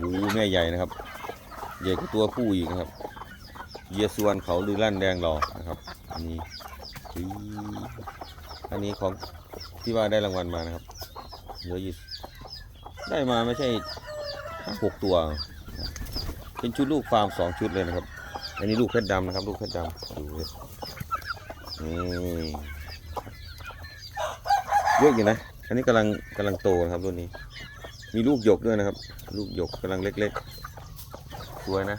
โอ้โหแม่ใหญ่นะครับ ใหญ่กว่าตัวผู้อีกนะครับ เยียส่วนเขาลือลั่นแดงหล่อนะครับ อันนี้อันนี้ของที่ว่าได้รางวัลมานะครับเหลืออยู่ได้มาไม่ใช่ห้าหกตัว เป็นชุดลูกฟาร์มสองชุดเลยนะครับ อันนี้ลูกเพชรดำนะครับ ลูกเพชรดำดูเลยนี่เยอะอยู่นะ อันนี้กำลังกำลังโตนะครับรุ่นนี้ มีลูกหยกด้วยนะครับ ลูกหยกกำลังเล็กๆสวยนะ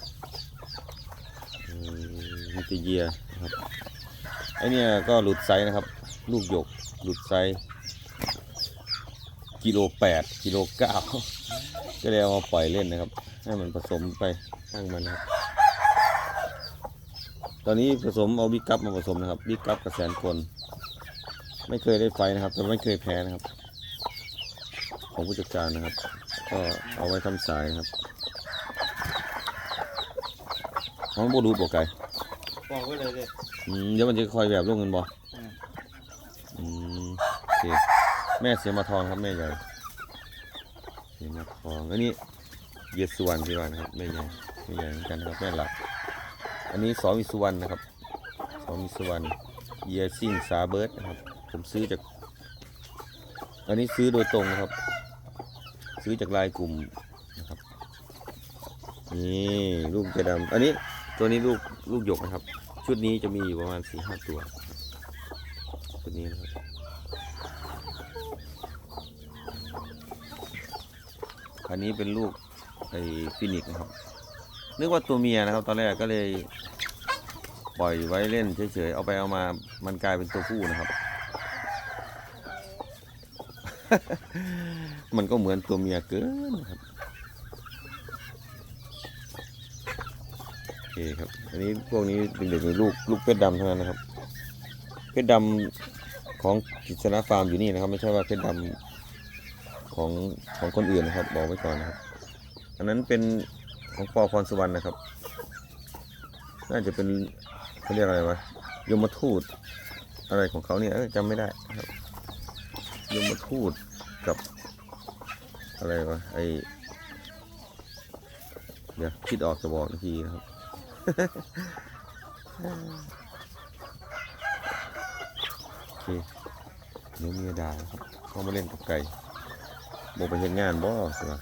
อืมมีแตเยียครับไอเนี่ยก็หลุดไซส์นะครับ ลูกหยกหลุดไซส์กิโลแปดกิโลเก้าก็เลยเอามาปล่อยเล่นนะครับ ให้มันผสมไปช่างมันนะครับ ตอนนี้ผสมเอาบิ๊กกัปมาผสมนะครับบิ๊กกัปกับแสนคน ไม่เคยได้ไฟนะครับแต่ไม่เคยแพ้นะครับ ของผู้จัดการนะครับ ก็เอาไว้ทำสายนะครับของโบดูดบอกไก่บอกไว้เลยเลยอืมเดี๋ยวมันจะคอยแบบลงเงินบออืมอืมโอเคแม่เสียมาทองครับแม่ใหญ่เสียมาทองอันนี้เยดสุวรรณพี่ว่านะครับแม่ใหญ่แม่ใหญ่เหมือนกันนะครับแม่หลัก อันนี้สอวิสุวรรณนะครับสอวิสุวรรณเยียซิ่งซาเบิร์ดนะครับ ผมซื้อจาก อันนี้ซื้อโดยตรงนะครับ ซื้อจากลายกลุ่มนะครับนี่ลูกจะดำอันนี้ตัวนี้ลูกลูกหยกนะครับ ชุดนี้จะมีอยู่ประมาณสี่ห้าตัวนะครับชุดนี้นะครับอันนี้เป็นลูกไอ้ฟินิกซ์นะครับนึกว่าตัวเมียนะครับ ตอนแรกก็เลยปล่อยไว้เล่นเฉยๆเอาไปเอามามันกลายเป็นตัวผู้นะครับ มันก็เหมือนตัวเมียเกินครับโอเคครับ อันนี้พวกนี้เด็กๆมีลูกลูกเพชรดำเท่านั้นนะครับเพชรดำของกิจนาฟาร์มอยู่นี่นะครับ ไม่ใช่ว่าเพชรดำของของคนอื่นนะครับ บอกไว้ก่อนนะครับ อันนั้นเป็นของปอพรสุวรรณนะครับ น่าจะเป็นเขาเรียกอะไรวะยมทูตอะไรของเขาเนี่ยจำไม่ได้ครับ ยมทูตกับ อะไรวะไอเดี๋ยวคิดออกจะบอกทีนะครับโอเคเดี๋ยวเมียดาครับเข้ามาเล่นกับไก่บอกไปเห็นงานบ่สิวะ